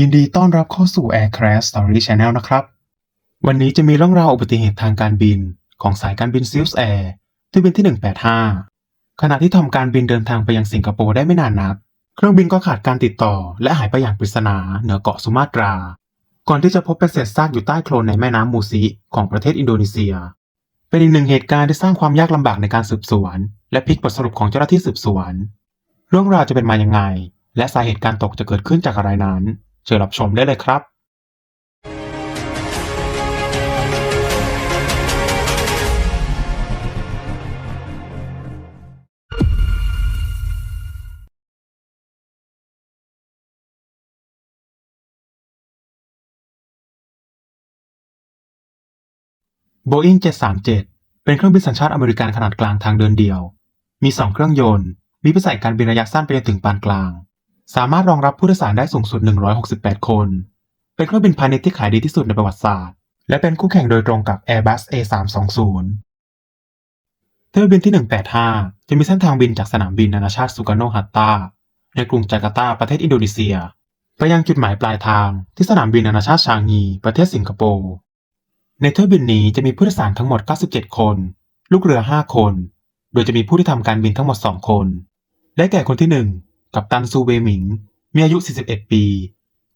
ยินดีต้อนรับเข้าสู่ Air Crash Story Channel นะครับ วันนี้จะมีเรื่องราวอุบัติเหตุทางการบิน ของสายการบิน s i l s Air ที่บินที่ 185 ขณะที่ทำการบินเดินทางไปยังสิงคโปร์ได้ไม่นานนัก เครื่องบินก็ขาดการติดต่อ และหายไปอย่างปริศนาเหนือเกาะสุมาตรา ก่อนที่จะพบเป็นเศษซากอยู่ใต้โคลนในแม่น้ำมูซิของประเทศอินโดนีเซีย เป็นอีกหนึ่งเหตุการณ์ที่สร้างความยากลำบากในการสืบสวน และพลิกบทสรุปของเจ้าหน้าที่สืบสวน เรื่องราวจะเป็นมายังไง และสาเหตุการตกจะเกิดขึ้นจากอะไรนั้น เชิญรับชมได้เลยครับ Boeing 737 เป็นเครื่องบินสัญชาติอเมริกันขนาดกลางทางเดินเดี่ยว มี 2 เครื่องยนต์ มีพิสัยการบินระยะสั้นไปจนถึงปานกลาง สามารถรองรับผู้โดยสารได้สูงสุด 168 คน เป็นเครื่องบินพาณิชย์ที่ขายดีที่สุดในประวัติศาสตร์ และเป็นคู่แข่งโดยตรงกับ Airbus A320 เที่ยวบินที่ 185 จะมีเส้นทางบินจากสนามบินนานาชาติสุการโนฮัตตา ในกรุงจาการ์ตา ประเทศอินโดนีเซีย ไปยังจุดหมายปลายทางที่สนามบินนานาชาติชางงี ประเทศสิงคโปร์ ในเที่ยวบินนี้จะมีผู้โดยสารทั้งหมด 97 คน ลูกเรือ 5 คน โดยจะมีผู้ที่ทำการบินทั้งหมด 2 คน ได้แก่คนที่ 1 กัปตันซูเวหมิง มีอายุ 41 ปี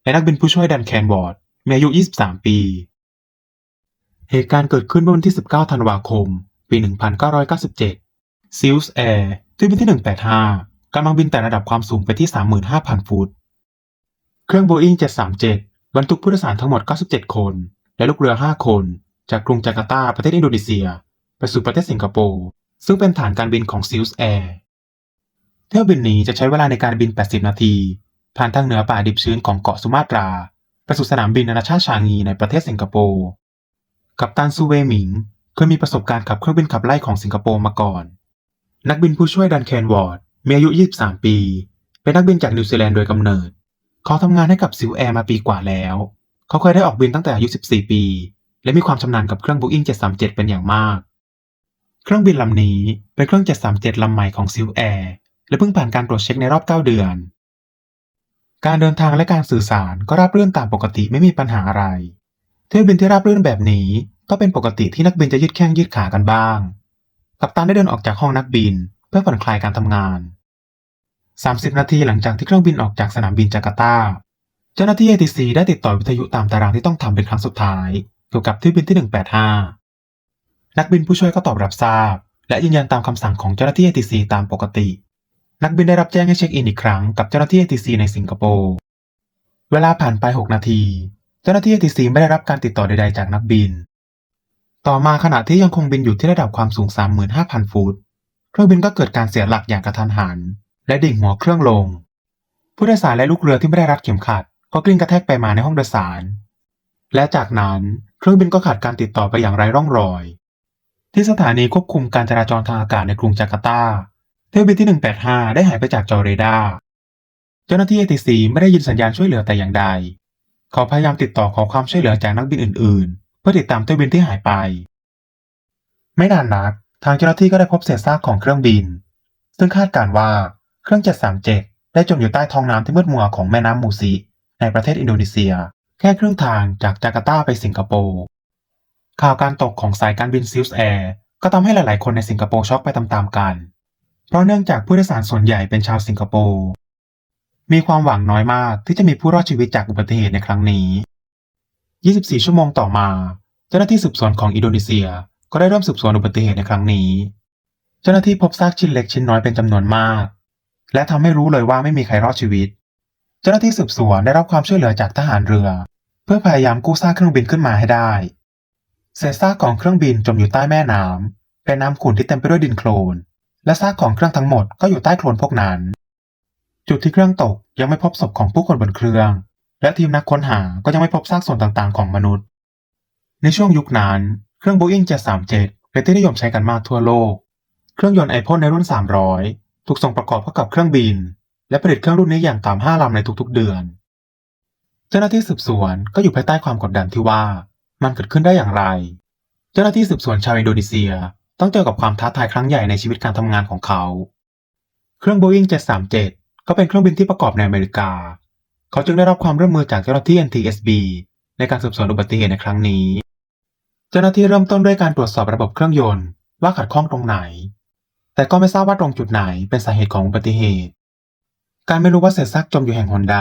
และนักบินผู้ช่วยดันแคนวอร์ด มีอายุ 23 ปี เหตุการณ์เกิดขึ้นเมื่อวันที่ 19 ธันวาคม ปี 1997 ซิลส์แอร์ที่บินที่ 185 กำลังบินแต่ระดับความสูงไปที่ 35,000 ฟุต เครื่อง Boeing 737 บรรทุกผู้โดยสารทั้งหมด 97 คน และลูกเรือ 5 คน จากกรุงจาการ์ตา ประเทศอินโดนีเซีย ไปสู่ประเทศสิงคโปร์ ซึ่งเป็นฐานการบินของ s i l s Air เที่ยวบินนี้จะใช้เวลาในการบิน 80 นาที ผ่านทางเหนือป่าดิบชื้นของเกาะสุมาตรา ไปสู่สนามบินนานาชาติชางงีในประเทศสิงคโปร์ กัปตันซูเวหมิงเคยมีประสบการณ์ขับเครื่องบินขับไล่ของสิงคโปร์มาก่อน นักบินผู้ช่วยดันแคนวอร์ดมีอายุ 23 ปี เป็นนักบินจากนิวซีแลนด์โดยกำเนิด เขาทำงานให้กับซิลแอร์มาปีกว่าแล้ว เขาเคยได้ออกบินตั้งแต่อายุ 14 ปี และมีความชำนาญกับเครื่อง Boeing 737 เป็นอย่างมาก เครื่องบินลำนี้เป็นเครื่อง 737 ลำใหม่ของซิลแอร์ และเพิ่งผ่านการตรวจเช็คในรอบ 9 เดือน การเดินทางและการสื่อสารก็ราบรื่นตามปกติไม่มีปัญหาอะไร เที่ยวบินที่ราบรื่นแบบนี้ก็เป็นปกติที่นักบินจะยืดแข้งยืดขากันบ้าง กัปตันได้เดินออกจากห้องนักบิน เพื่อผ่อนคลายการทำงาน 30 นาทีหลังจากที่เครื่องบินออกจากสนามบินจาการ์ตา เจ้าหน้าที่ ATC ได้ติดต่อวิทยุตามตารางที่ต้องทำเป็นครั้งสุดท้าย เกี่ยวกับเที่ยวบินที่ 185 นักบินผู้ช่วยก็ตอบรับทราบ และยืนยันตามคำสั่งของเจ้าหน้าที่ ATC ตามปกติ นักบินได้รับแจ้งให้เช็คอินอีกครั้งกับเจ้าหน้าที่ ATC ในสิงคโปร์เวลาผ่านไป 6 นาที เจ้าหน้าที่ ATC ไม่ได้รับการติดต่อใดๆจากนักบิน ต่อมาขณะที่ยังคงบินอยู่ที่ระดับความสูง 35,000 ฟุต เครื่องบินก็เกิดการเสียหลักอย่างกระทันหัน และดิ่งหัวเครื่องลง ผู้โดยสารและลูกเรือที่ไม่ได้รัดเข็มขัด ก็กลิ้งกระแทกไปมาในห้องโดยสาร และจากนั้นเครื่องบินก็ขาดการติดต่อไปอย่างไร้ร่องรอย ที่สถานีควบคุมการจราจรทางอากาศในกรุงจาการ์ตา เที่ยวบินที่ 185 ได้หายไปจากจอเรดาร์เจ้าหน้าที่ ATC ไม่ได้ยินสัญญาณช่วยเหลือแต่อย่างใด เขาพยายามติดต่อขอความช่วยเหลือจากนักบินอื่น ๆ เพื่อติดตามเที่ยวบินที่หายไป ไม่นานนัก ทางเจ้าหน้าที่ก็ได้พบเศษซากของเครื่องบิน ซึ่งคาดการณ์ว่าเครื่อง 737 ได้จมอยู่ใต้ท้องน้ำที่มืดมัวของแม่น้ำมูซิในประเทศอินโดนีเซีย แค่ครึ่งทางจากจาการ์ตาไปสิงคโปร์ ข่าวการตกของสายการบินซิลส์แอร์ก็ทำให้หลาย ๆ คนในสิงคโปร์ช็อกไปตาม ๆ กัน เพราะเนื่องจากผู้โดยสารส่วนใหญ่เป็นชาวสิงคโปร์ มีความหวังน้อยมากที่จะมีผู้รอดชีวิตจากอุบัติเหตุในครั้งนี้ 24 ชั่วโมงต่อมา เจ้าหน้าที่สืบสวนของอินโดนีเซียก็ได้เริ่มสืบสวนอุบัติเหตุในครั้งนี้ เจ้าหน้าที่พบซากชิ้นเล็กชิ้นน้อยเป็นจำนวนมาก และทำให้รู้เลยว่าไม่มีใครรอดชีวิต เจ้าหน้าที่สืบสวนได้รับความช่วยเหลือจากทหารเรือ เพื่อพยายามกู้ซากเครื่องบินขึ้นมาให้ได้เศษซากของเครื่องบินจมอยู่ใต้แม่น้ำเป็นน้ำขุ่นที่เต็มไปด้วยดินโคลน และซากของเครื่องทั้งหมดก็อยู่ใต้โคลนพวกนั้น จุดที่เครื่องตกยังไม่พบศพของผู้คนบนเครื่อง และทีมนักค้นหาก็ยังไม่พบซากส่วนต่างๆ ของมนุษย์ ในช่วงยุคนั้น เครื่อง Boeing 737 เป็นที่นิยมใช้กันมากทั่วโลก เครื่องยนต์ไอพ่นในรุ่น 300 ถูกส่งประกอบเข้ากับเครื่องบิน และผลิตเครื่องรุ่นนี้อย่างต่ำ5ลำในทุกๆ เดือน เจ้าหน้าที่สืบสวนก็อยู่ภายใต้ความกดดันที่ว่า มันเกิดขึ้นได้อย่างไร เจ้าหน้าที่สืบสวนชาวอินโดนีเซีย ต้องเจอกับความท้าทายครั้งใหญ่ในชีวิตการทำงานของเขา เครื่อง Boeing 737 ก็เป็นเครื่องบินที่ประกอบในอเมริกา เขาจึงได้รับความร่วมมือจากเจ้าหน้าที่ NTSB ในการสืบสวนอุบัติเหตุในครั้งนี้ เจ้าหน้าที่เริ่มต้นด้วยการตรวจสอบระบบเครื่องยนต์ว่าขัดข้องตรงไหน แต่ก็ไม่ทราบว่าตรงจุดไหนเป็นสาเหตุของอุบัติเหตุ การไม่รู้ว่าเศษซากจมอยู่แห่งหนใด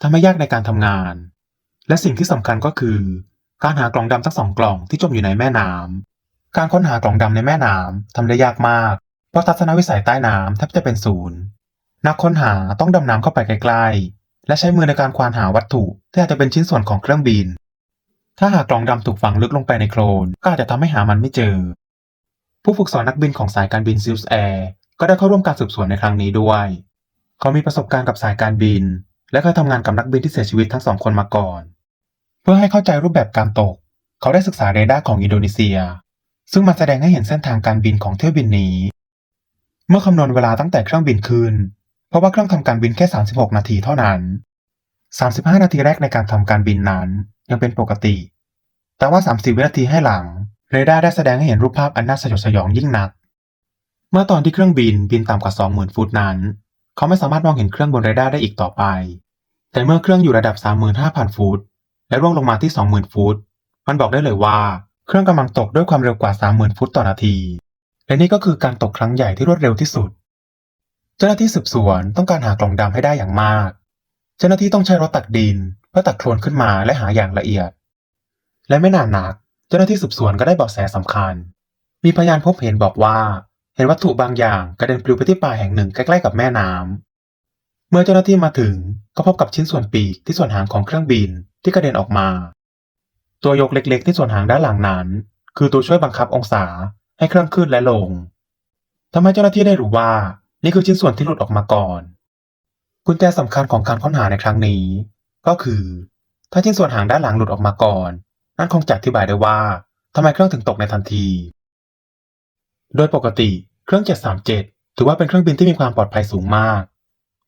ทำให้ยากในการทำงาน และสิ่งที่สำคัญก็คือ การหากล่องดำทั้งสองกล่องที่จมอยู่ในแม่น้ำ การค้นหากล่องดำในแม่น้ำทำได้ยากมาก เพราะทัศนวิสัยใต้น้ำแทบจะเป็นศูนย์ นักค้นหาต้องดำน้ำเข้าไปใกล้ๆ และใช้มือในการควานหาวัตถุที่อาจจะเป็นชิ้นส่วนของเครื่องบิน ถ้าหากกล่องดำถูกฝังลึกลงไปในโคลนก็อาจจะทำให้หามันไม่เจอ ผู้ฝึกสอนนักบินของสายการบินซิลส์แอร์ก็ได้เข้าร่วมการสืบสวนในครั้งนี้ด้วย เขามีประสบการณ์กับสายการบิน และเคยทำงานกับนักบินที่เสียชีวิตทั้งสองคนมาก่อน เพื่อให้เข้าใจรูปแบบการตก เขาได้ศึกษาเรดาร์ของอินโดนีเซีย ซึ่งมันแสดงให้เห็นเส้นทางการบินของเที่ยวบินนี้ เมื่อคำนวณเวลาตั้งแต่เครื่องบินขึ้น เพราะว่าเครื่องทำการบินแค่ 36 นาทีเท่านั้น 35 นาทีแรกในการทำการบินนั้นยังเป็นปกติ แต่ว่า 30 วินาทีให้หลังเรดาร์ได้แสดงให้เห็นรูปภาพอันน่าสยดสยองยิ่งนัก เมื่อตอนที่เครื่องบินบินต่ำกว่า 20,000 ฟุตนั้น เขาไม่สามารถมองเห็นเครื่องบนเรดาร์ได้อีกต่อไป แต่เมื่อเครื่องอยู่ระดับ 35,000 ฟุต และร่วงลงมาที่ 20,000 ฟุต มันบอกได้เลยว่า เครื่องกำลังตกด้วยความเร็วกว่า 30,000 ฟุตต่อนาที และนี่ก็คือการตกครั้งใหญ่ที่รวดเร็วที่สุด เจ้าหน้าที่สืบสวนต้องการหากล่องดำให้ได้อย่างมาก เจ้าหน้าที่ต้องใช้รถตักดิน เพื่อตักโคลนขึ้นมาและหาอย่างละเอียด และไม่นานนัก เจ้าหน้าที่สืบสวนก็ได้เบาะแสสำคัญ มีพยานพบเห็นบอกว่า เห็นวัตถุบางอย่างกระเด็นปลิวไปที่ป่าแห่งหนึ่งใกล้ๆกับแม่น้ำเมื่อเจ้าหน้าที่มาถึงก็พบกับชิ้นส่วนปีกที่ส่วนหางของเครื่องบินที่กระเด็นออกมา ตัวยกเล็กๆ ที่ส่วนหางด้านหลังนั้น คือตัวช่วยบังคับองศาให้เครื่องขึ้นและลงทำให้เจ้าหน้าที่ได้รู้ว่า นี่คือชิ้นส่วนที่หลุดออกมาก่อน กุญแจสำคัญของการค้นหาในครั้งนี้ ก็คือ ถ้าชิ้นส่วนหางด้านหลังหลุดออกมาก่อน นั่นคงจะอธิบายได้ว่าทำไมเครื่องถึงตกในทันที โดยปกติเครื่อง 737 ถือว่าเป็นเครื่องบินที่มีความปลอดภัยสูงมาก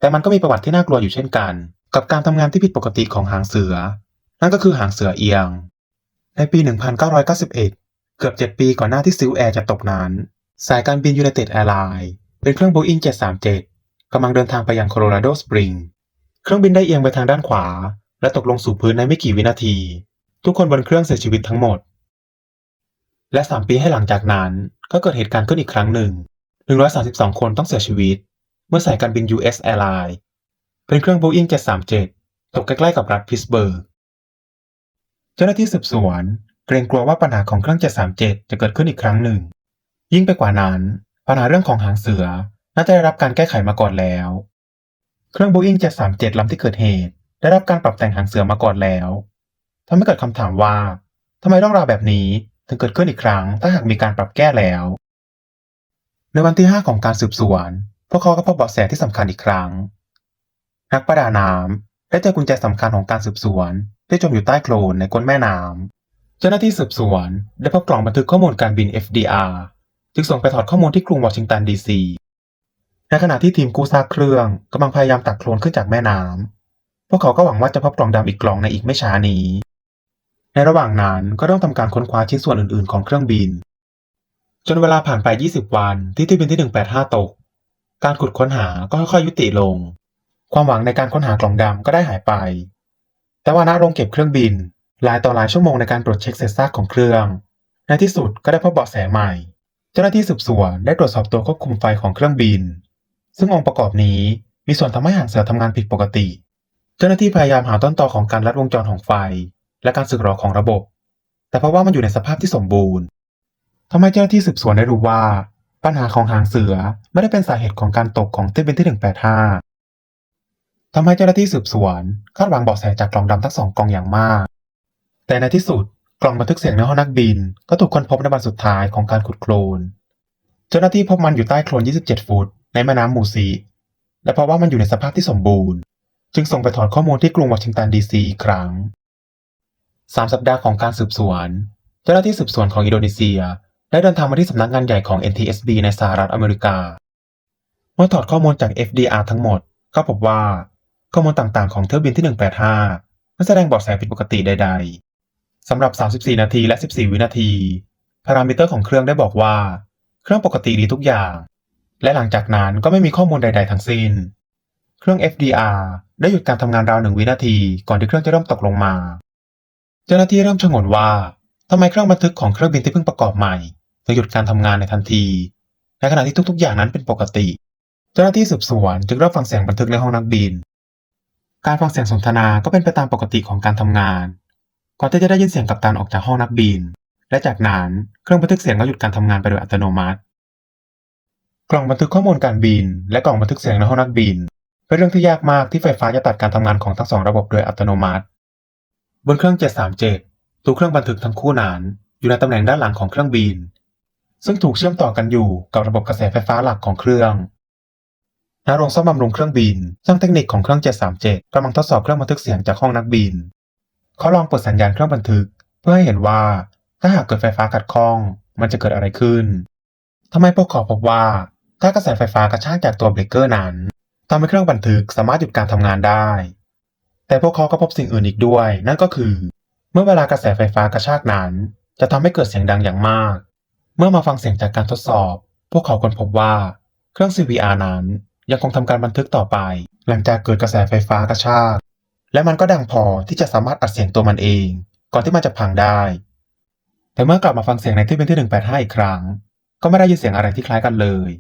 แต่มันก็มีประวัติที่น่ากลัวอยู่เช่นกัน กับการทำงานที่ผิดปกติของหางเสือ นั่นก็คือหางเสือเอียง ในปี 1991 เกือบ 7 ปีก่อนหน้าที่ซิลแอร์จะตกนั้น สายการบินยูไนเต็ดแอร์ไลน์เป็นเครื่อง Boeing 737 กำลังเดินทางไปยังโคโลราโดสปริง เครื่องบินได้เอียงไปทางด้านขวา และตกลงสู่พื้นในไม่กี่วินาที ทุกคนบนเครื่องเสียชีวิตทั้งหมด และ 3 ปีให้หลังจากนั้นก็เกิดเหตุการณ์ขึ้นอีกครั้งหนึ่ง 132 คนต้องเสียชีวิต เมื่อสายการบิน US Airlines เป็นเครื่อง Boeing 737 ตกใกล้ๆกับรัฐพิสเบิร์ก เจ้าหน้าที่สืบสวน เกรงกลัวว่าปัญหาของเครื่อง 737 จะเกิดขึ้นอีกครั้งหนึ่ง ยิ่งไปกว่านั้น ปัญหาเรื่องของหางเสือน่าจะได้รับการแก้ไขมาก่อนแล้ว เครื่อง Boeing 737 ลำที่เกิดเหตุ ได้รับการปรับแต่งหางเสือมาก่อนแล้วทำให้เกิดคำถามว่าทำไมเรื่องราวแบบนี้ถึงเกิดขึ้นอีกครั้ง ถ้าหากมีการปรับแก้แล้ว ในวันที่ 5 ของการสืบสวน พวกเขาก็พบเบาะแสที่สำคัญอีกครั้ง นักประดาน้ำ ได้เจอกุญแจสำคัญของการสืบสวนที่จมอยู่ใต้โคลนในก้นแม่น้ำเจ้าหน้าที่สืบสวนได้พบกล่องบันทึกข้อมูลการบิน FDR จึงส่งไปถอดข้อมูลที่กรุงวอชิงตันดีซีในขณะที่ทีมกู้ซากเครื่องกำลังพยายามตักโคลนขึ้นจากแม่น้ำพวกเขาก็หวังว่าจะพบกล่องดำอีกกล่องในอีกไม่ช้านี้ ในระหว่างนั้นก็ต้องทำการค้นคว้าชิ้นส่วนอื่นๆ ของเครื่องบิน จนเวลาผ่านไป 20 วันที่ที่บินที่ 185 ตก การขุดค้นหาก็ค่อยๆยุติลง ความหวังในการค้นหากล่องดำก็ได้หายไป แต่ว่าณโรงเก็บเครื่องบินหลายต่อหลายชั่วโมงในการตรวจเช็คเศษซากของเครื่อง ในที่สุดก็ได้พบเบาะแสใหม่ เจ้าหน้าที่สืบสวนได้ตรวจสอบตัวควบคุมไฟของเครื่องบิน ซึ่งองค์ประกอบนี้มีส่วนทำให้หางเสือทำงานผิดปกติ เจ้าหน้าที่พยายามหาต้นตอของการลัดวงจรของไฟ และการสึกหรอของระบบ แต่เพราะว่ามันอยู่ในสภาพที่สมบูรณ์ทำให้เจ้าหน้าที่สืบสวนได้รู้ว่า ปัญหาของหางเสือไม่ได้เป็นสาเหตุของการตกของเที่ยวบินที่185 ทำให้เจ้าหน้าที่สืบสวนคาดหวังเบาะแสจากกล่องดำทั้งสองกล่องอย่างมาก แต่ในที่สุดกล่องบันทึกเสียงในห้องนักบิน ก็ถูกค้นพบในวันสุดท้ายของการขุดโคลน เจ้าหน้าที่พบมันอยู่ใต้โคลน 27 ฟุต ในแม่น้ำมูซี และเพราะว่ามันอยู่ในสภาพที่สมบูรณ์ จึงส่งไปถอดข้อมูลที่กรุงวอชิงตันดีซีอีกครั้งสามสัปดาห์ของการสืบสวน เจ้าหน้าที่สืบสวนของอินโดนีเซีย ได้เดินทางมาที่สำนักงานใหญ่ของ NTSB ในสหรัฐอเมริกา เมื่อถอดข้อมูลจาก FDR ทั้งหมด ก็พบว่า ข้อมูลต่างๆ ของเที่ยวบินที่ 185 ไม่แสดงเบาะแสผิดปกติใด ๆสำหรับ 34 นาทีและ 14 วินาที พารามิเตอร์ของเครื่องได้บอกว่า เครื่องปกติดีทุกอย่าง และหลังจากนั้นก็ไม่มีข้อมูลใด ๆ ทั้งสิ้น เครื่อง FDR ได้หยุดการทำงานราวหนึ่งวินาทีก่อนที่เครื่องจะเริ่มตกลงมา เจ้าหน้าที่เริ่มชงนว่าทำไมเครื่องบันทึกของเครื่องบินที่เพิ่งประกอบใหม่ถึงหยุดการทำงานในทันทีในขณะที่ทุกๆ อย่างนั้นเป็นปกติ เจ้าหน้าที่สืบสวนจึงเริ่มฟังเสียงบันทึกในห้องนักบิน การฟังเสียงสนทนาก็เป็นไปตามปกติของการทำงาน ก่อนที่จะได้ยินเสียงกัปตันออกจากห้องนักบิน และจากนั้นเครื่องบันทึกเสียงก็หยุดการทำงานไปโดยอัตโนมัติ กล่องบันทึกข้อมูลการบิน และกล่องบันทึกเสียงในห้องนักบิน เป็นเรื่องที่ยากมากที่ไฟฟ้าจะตัดการทำงานของทั้งสองระบบโดยอัตโนมัติ บนเครื่อง 737ตัวเครื่องบันทึกทั้งคู่นั้น อยู่ในตำแหน่งด้านหลังของเครื่องบิน ซึ่งถูกเชื่อมต่อกันอยู่กับระบบกระแสไฟฟ้าหลักของเครื่อง ณโรงซ่อมบำรุงเครื่องบินช่างเทคนิคของเครื่อง 737กำลังทดสอบเครื่องบันทึกเสียงจากห้องนักบิน เขาลองเปิดสัญญาณเครื่องบันทึก เพื่อให้เห็นว่าถ้าหากเกิดไฟฟ้าขัดข้อง มันจะเกิดอะไรขึ้น ทำให้พวกเขาพบว่า ถ้ากระแสไฟฟ้ากระชากจากตัวเบรกเกอร์นั้นทำให้เครื่องบันทึกสามารถหยุดการทำงานได้ แต่พวกเขาก็พบสิ่งอื่นอีกด้วย นั่นก็คือ เมื่อเวลากระแสไฟฟ้ากระชากนั้น จะทำให้เกิดเสียงดังอย่างมาก เมื่อมาฟังเสียงจากการทดสอบ พวกเขาค้นพบว่า เครื่อง CVR นั้น ยังคงทำการบันทึกต่อไป หลังจากเกิดกระแสไฟฟ้ากระชากและมันก็ดังพอที่จะสามารถอัดเสียงตัวมันเอง ก่อนที่มันจะพังได้ แต่เมื่อกลับมาฟังเสียงในที่เป็นที่ 185 อีกครั้ง ก็ไม่ได้ยินเสียงอะไรที่คล้ายกันเลย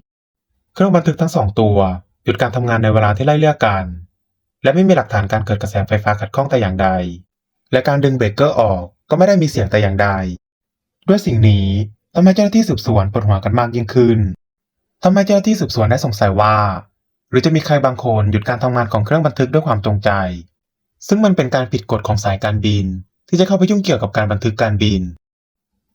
เครื่องบันทึกทั้งสองตัวหยุดการทำงานในเวลาที่ไล่เลี่ยกัน และไม่มีหลักฐานการเกิดกระแสไฟฟ้าขัดข้องแต่อย่างใด และการดึงเบรกเกอร์ออกก็ไม่ได้มีเสียงแต่อย่างใด ด้วยสิ่งนี้ทำให้เจ้าหน้าที่สืบสวนปวดหัวกันมากยิ่งขึ้นทำให้เจ้าหน้าที่สืบสวนได้สงสัยว่า รือจะมีใครบางคนหยุดการทำงานของเครื่องบันทึกด้วยความจงใจ ซึ่งมันเป็นการผิดกฎของสายการบิน ที่จะเข้าไปยุ่งเกี่ยวกับการบันทึกการบิน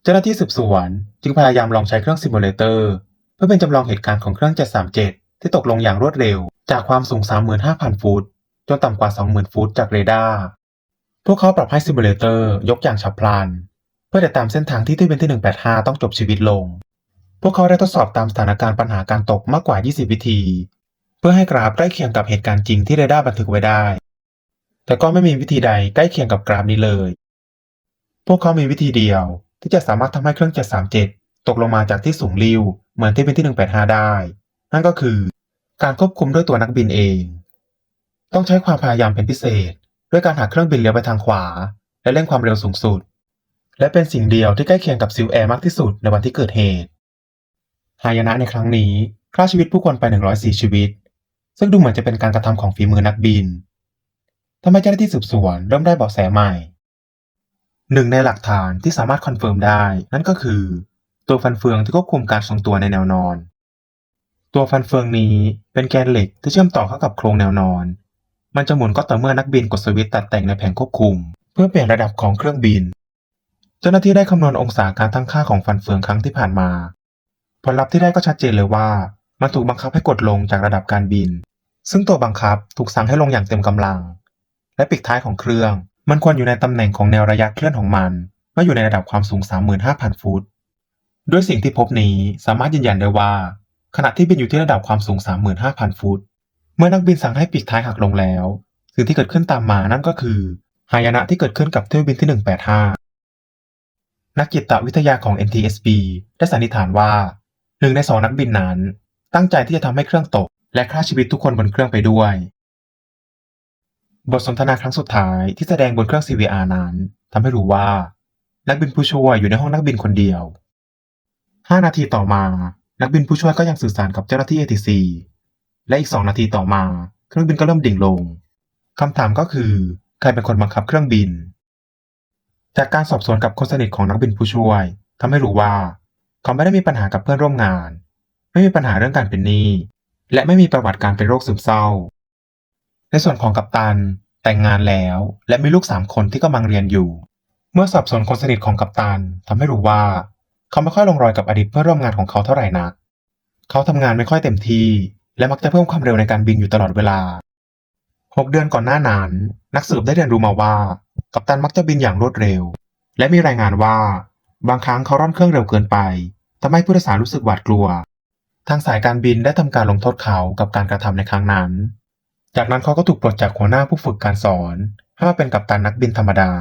เจ้าหน้าที่สืบสวนจึงพยายามลองใช้เครื่องซิมูเลเตอร์เพื่อเป็นจำลองเหตุการณ์ของเครื่อง 737 ที่ตกลงอย่างรวดเร็ว จากความสูง 35,000 ฟุต จนต่ำกว่า 20,000 ฟุตจากเรดาร์ พวกเขาปรับให้ซิมูเลเตอร์ยกอย่างฉับพลัน เพื่อติดตามเส้นทางที่ที่เป็นที่ 185 ต้องจบชีวิตลง พวกเขาได้ทดสอบตามสถานการณ์ปัญหาการตกมากกว่า 20 วิธี เพื่อให้กราฟใกล้เคียงกับเหตุการณ์จริงที่เรดาร์บันทึกไว้ได้ แต่ก็ไม่มีวิธีใดใกล้เคียงกับกราฟนี้เลย พวกเขามีวิธีเดียวที่จะสามารถทำให้เครื่อง737 ตกลงมาจากที่สูงลิ่วเหมือนที่เป็นที่ 185 ได้ นั่นก็คือ การควบคุมด้วยตัวนักบินเอง ต้องใช้ความพยายามเป็นพิเศษ ด้วยการหาเครื่องบินเลี้ยวไปทางขวา และเร่งความเร็วสูงสุด และเป็นสิ่งเดียวที่ใกล้เคียงกับซิลแอร์มากที่สุดในวันที่เกิดเหตุหายนะในครั้งนี้ฆ่าชีวิตผู้คนไป 104 ชีวิต ซึ่งดูเหมือนจะเป็นการกระทำของฝีมือนักบินทำให้เจ้าหน้าที่สืบสวนเริ่มได้เบาะแสใหม่ หนึ่งในหลักฐานที่สามารถคอนเฟิร์มได้ นั่นก็คือ ตัวฟันเฟืองที่ควบคุมการทรงตัวในแนวนอน ตัวฟันเฟืองนี้เป็นแกนเหล็กที่เชื่อมต่อเข้ากับโครงแนวนอน มันจะหมุนก็ต่อเมื่อนักบินกดสวิตช์ตัดแต่งในแผงควบคุม เพื่อเปลี่ยนระดับของเครื่องบิน เจ้าหน้าที่ได้คำนวณองศาการตั้งค่าของฟันเฟืองครั้งที่ผ่านมา ผลลัพธ์ที่ได้ก็ชัดเจนเลยว่า มันถูกบังคับให้กดลงจากระดับการบิน ซึ่งตัวบังคับถูกสั่งให้ลงอย่างเต็มกำลัง และปีกท้ายของเครื่อง มันควรอยู่ในตำแหน่งของแนวระยะเคลื่อนของมันเมื่ออยู่ในระดับความสูง 35,000 ฟุต ด้วยสิ่งที่พบนี้สามารถยืนยันได้ว่า ขณะที่บินอยู่ที่ระดับความสูง 35,000 ฟุต เมื่อนักบินสั่งให้ปีกท้ายหักลงแล้ว สิ่งที่เกิดขึ้นตามมานั่นก็คือหายนะที่เกิดขึ้นกับเที่ยวบินที่ 185 นักจิตวิทยาของ NTSB ได้สันนิษฐานว่าหนึ่งในสองนักบินนั้น ตั้งใจที่จะทำให้เครื่องตก และฆ่าชีวิตทุกคนบนเครื่องไปด้วย บทสนทนาครั้งสุดท้ายที่แสดงบนเครื่อง CVR นั้นทำให้รู้ว่า นักบินผู้ช่วยอยู่ในห้องนักบินคนเดียว 5 นาทีต่อมา นักบินผู้ช่วยก็ยังสื่อสารกับเจ้าหน้าที่ ATC และอีก 2 นาทีต่อมา เครื่องบินก็เริ่มดิ่งลงคำถามก็คือใครเป็นคนบังคับเครื่องบิน จากการสอบสวนกับคนสนิทของนักบินผู้ช่วยทำให้รู้ว่า เขาไม่ได้มีปัญหากับเพื่อนร่วมงาน ไม่มีปัญหาเรื่องการเป็นหนี้ และไม่มีประวัติการเป็นโรคซึมเศร้า ในส่วนของกัปตันแต่งงานแล้ว และมีลูกสามคนที่กำลังเรียนอยู่ เมื่อสอบสวนคนสนิทของกัปตันทำให้รู้ว่า เขาไม่ค่อยลงรอยกับอดีตเพื่อนร่วมงานของเขาเท่าไหร่นัก เขาทำงานไม่ค่อยเต็มที่ และมักจะเพิ่มความเร็วในการบินอยู่ตลอดเวลา6เดือนก่อนหน้านั้น นักสืบได้เรียนรู้มาว่า กัปตันมักจะบินอย่างรวดเร็ว และมีรายงานว่า บางครั้งเขาร่อนเครื่องเร็วเกินไปทำให้ผู้โดยสารรู้สึกหวาดกลัว ทางสายการบินได้ทำการลงโทษเขากับการกระทำในครั้งนั้น จากนั้นเขาก็ถูกปลดจากหัวหน้าผู้ฝึกการสอนให้มาเป็นกัปตันนักบินธรรมดา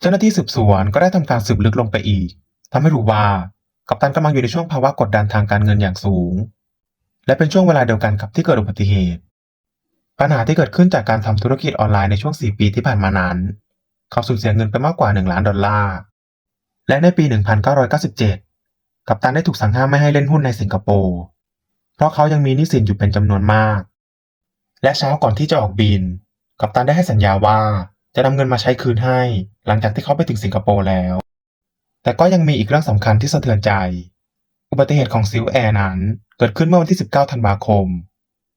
เจ้าหน้าที่สืบสวนก็ได้ทำการสืบลึกลงไปอีกทำให้รู้ว่ากัปตันกำลังอยู่ในช่วงภาวะกดดันทางการเงินอย่างสูง และเป็นช่วงเวลาเดียวกันกับที่เกิดอุบัติเหตุ ปัญหาที่เกิดขึ้นจากการทำธุรกิจออนไลน์ในช่วง 4 ปีที่ผ่านมานั้น เขาสูญเสียเงินไปมากกว่า 1 ล้านดอลลาร์ และในปี 1997 กัปตันได้ถูกสั่งห้ามไม่ให้เล่นหุ้นในสิงคโปร์ เพราะเขายังมีหนี้สินอยู่เป็นจำนวนมาก และเช้าก่อนที่จะออกบิน กัปตันได้ให้สัญญาว่าจะนำเงินมาใช้คืนให้ หลังจากที่เขาไปถึงสิงคโปร์แล้ว แต่ก็ยังมีอีกเรื่องสำคัญที่สะเทือนใจ อุบัติเหตุของซิลแอร์นั้นเกิดขึ้นเมื่อวันที่ 19 ธันวาคม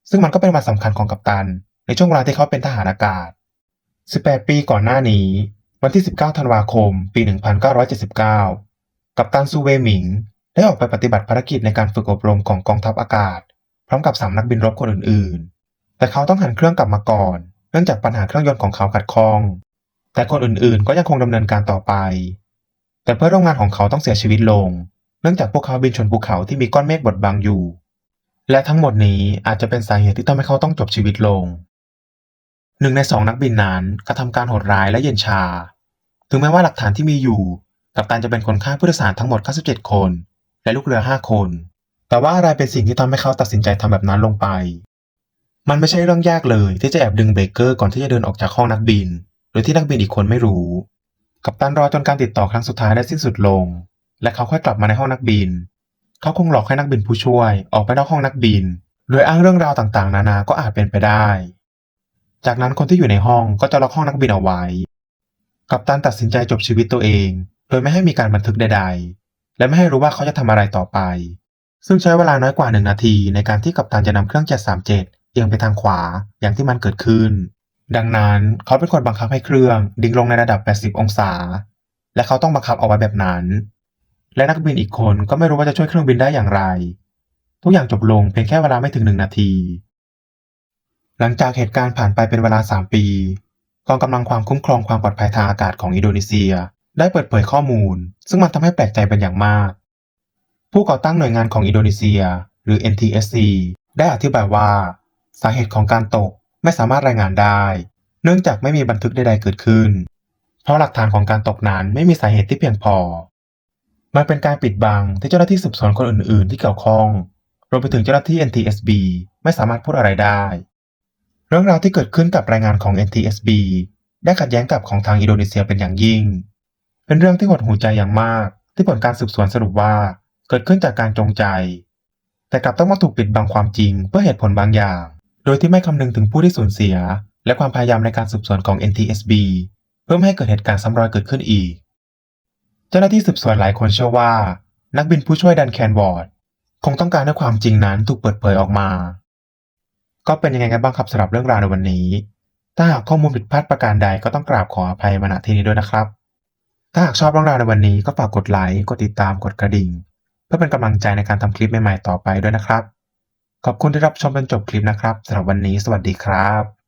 ซึ่งมันก็เป็นวันสำคัญของกัปตัน ในช่วงเวลาที่เขาเป็นทหารอากาศ 18 ปีก่อนหน้านี้ วันที่ 19 ธันวาคม ปี 1979 กัปตันซูเวหมิง ได้ออกไปปฏิบัติภารกิจในการฝึกอบรมของกองทัพอากาศ พร้อมกับสามนักบินรบคนอื่นๆ แต่เขาต้องหันเครื่องกลับมาก่อน เนื่องจากปัญหาเครื่องยนต์ของเขาขัดข้อง แต่คนอื่นๆ ก็ยังคงดำเนินการต่อไป แต่เพื่อนร่วมงานของเขาต้องเสียชีวิตลง เนื่องจากพวกเขาบินชนภูเขาที่มีก้อนเมฆบดบังอยู่ และทั้งหมดนี้อาจจะเป็นสาเหตุที่ทำให้เขาต้องจบชีวิตลงหนึ่งในสองนักบินนั้นกระทำการโหดร้ายและเย็นชา ถึงแม้ว่าหลักฐานที่มีอยู่ กัปตันจะเป็นคนฆ่าผู้โดยสารทั้งหมด 97 คน และลูกเรือ5คน แต่ว่าอะไรเป็นสิ่งที่ทำให้เขาตัดสินใจทำแบบนั้นลงไป มันไม่ใช่เรื่องยากเลยที่จะแอบดึงเบรกเกอร์ก่อนที่จะเดินออกจากห้องนักบิน โดยที่นักบินอีกคนไม่รู้ กัปตันรอจนการติดต่อครั้งสุดท้ายได้สิ้นสุดลง และเขาค่อยกลับมาในห้องนักบิน เขาคงหลอกให้นักบินผู้ช่วย ออกไปนอกห้องนักบิน โดยอ้างเรื่องราวต่างๆ นานาก็อาจเป็นไปได้ จากนั้นคนที่อยู่ในห้องก็จะล็อกห้องนักบินเอาไว้ กัปตันตัดสินใจจบชีวิตตัวเอง โดยไม่ให้มีการบันทึกใดๆ และไม่ให้รู้ว่าเขาจะทำอะไรต่อไป ซึ่งใช้เวลาน้อยกว่าหนึ่งนาที ในการที่กัปตันจะนำเครื่อง 737 เอียงไปทางขวาอย่างที่มันเกิดขึ้น ดังนั้นเขาเป็นคนบังคับให้เครื่องดิ่งลงในระดับ 80 องศา และเขาต้องบังคับเอาไว้แบบนั้น และนักบินอีกคนก็ไม่รู้ว่าจะช่วยเครื่องบินได้อย่างไร ทุกอย่างจบลงเพียงแค่เวลาไม่ถึงหนึ่งนาที หลังจากเหตุการณ์ผ่านไปเป็นเวลา 3 ปีกองกำลังความคุ้มครองความปลอดภัยทางอากาศของอินโดนีเซีย ได้เปิดเผยข้อมูล ซึ่งมันทำให้แปลกใจเป็นอย่างมาก ผู้ก่อตั้งหน่วยงานของอินโดนีเซีย หรือ NTSC ได้อธิบายว่า สาเหตุของการตกไม่สามารถรายงานได้ เนื่องจากไม่มีบันทึกใดๆเกิดขึ้น เพราะหลักฐานของการตกนั้นไม่มีสาเหตุที่เพียงพอ มันเป็นการปิดบังที่เจ้าหน้าที่สืบสวนคนอื่น ๆ ที่เกี่ยวข้องรวมไปถึงเจ้าหน้าที่ NTSB ไม่สามารถพูดอะไรได้ เรื่องราวที่เกิดขึ้นกับรายงานของ NTSB ได้ขัดแย้งกับของทางอินโดนีเซียเป็นอย่างยิ่ง เป็นเรื่องที่หดหูใจอย่างมาก ที่ผลการสืบสวนสรุปว่าเกิดขึ้นจากการจงใจ แต่กลับต้องมาถูกปิดบังความจริงเพื่อเหตุผลบางอย่าง โดยที่ไม่คำนึงถึงผู้ที่สูญเสีย และความพยายามในการสืบสวนของ NTSB เพื่อไม่ให้เกิดเหตุการณ์ซ้ำรอยเกิดขึ้นอีก เจ้าหน้าที่สืบสวนหลายคนเชื่อว่า นักบินผู้ช่วยดันแคนวอร์ดคงต้องการให้ความจริงนั้นถูกเปิดเผยออกมา ก็เป็นยังไงกันบ้างครับสำหรับเรื่องราวในวันนี้ ถ้าหากข้อมูลผิดพลาดประการใดก็ต้องกราบขออภัยมาณที่นี้ด้วยนะครับ ถ้าหากชอบเรื่องราวในวันนี้ก็ฝากกดไลค์ กดติดตาม กดกระดิ่ง เพื่อเป็นกำลังใจในการทำคลิปใหม่ๆต่อไปด้วยนะครับ ขอบคุณที่รับชมจนจบคลิปนะครับสำหรับวันนี้สวัสดีครับ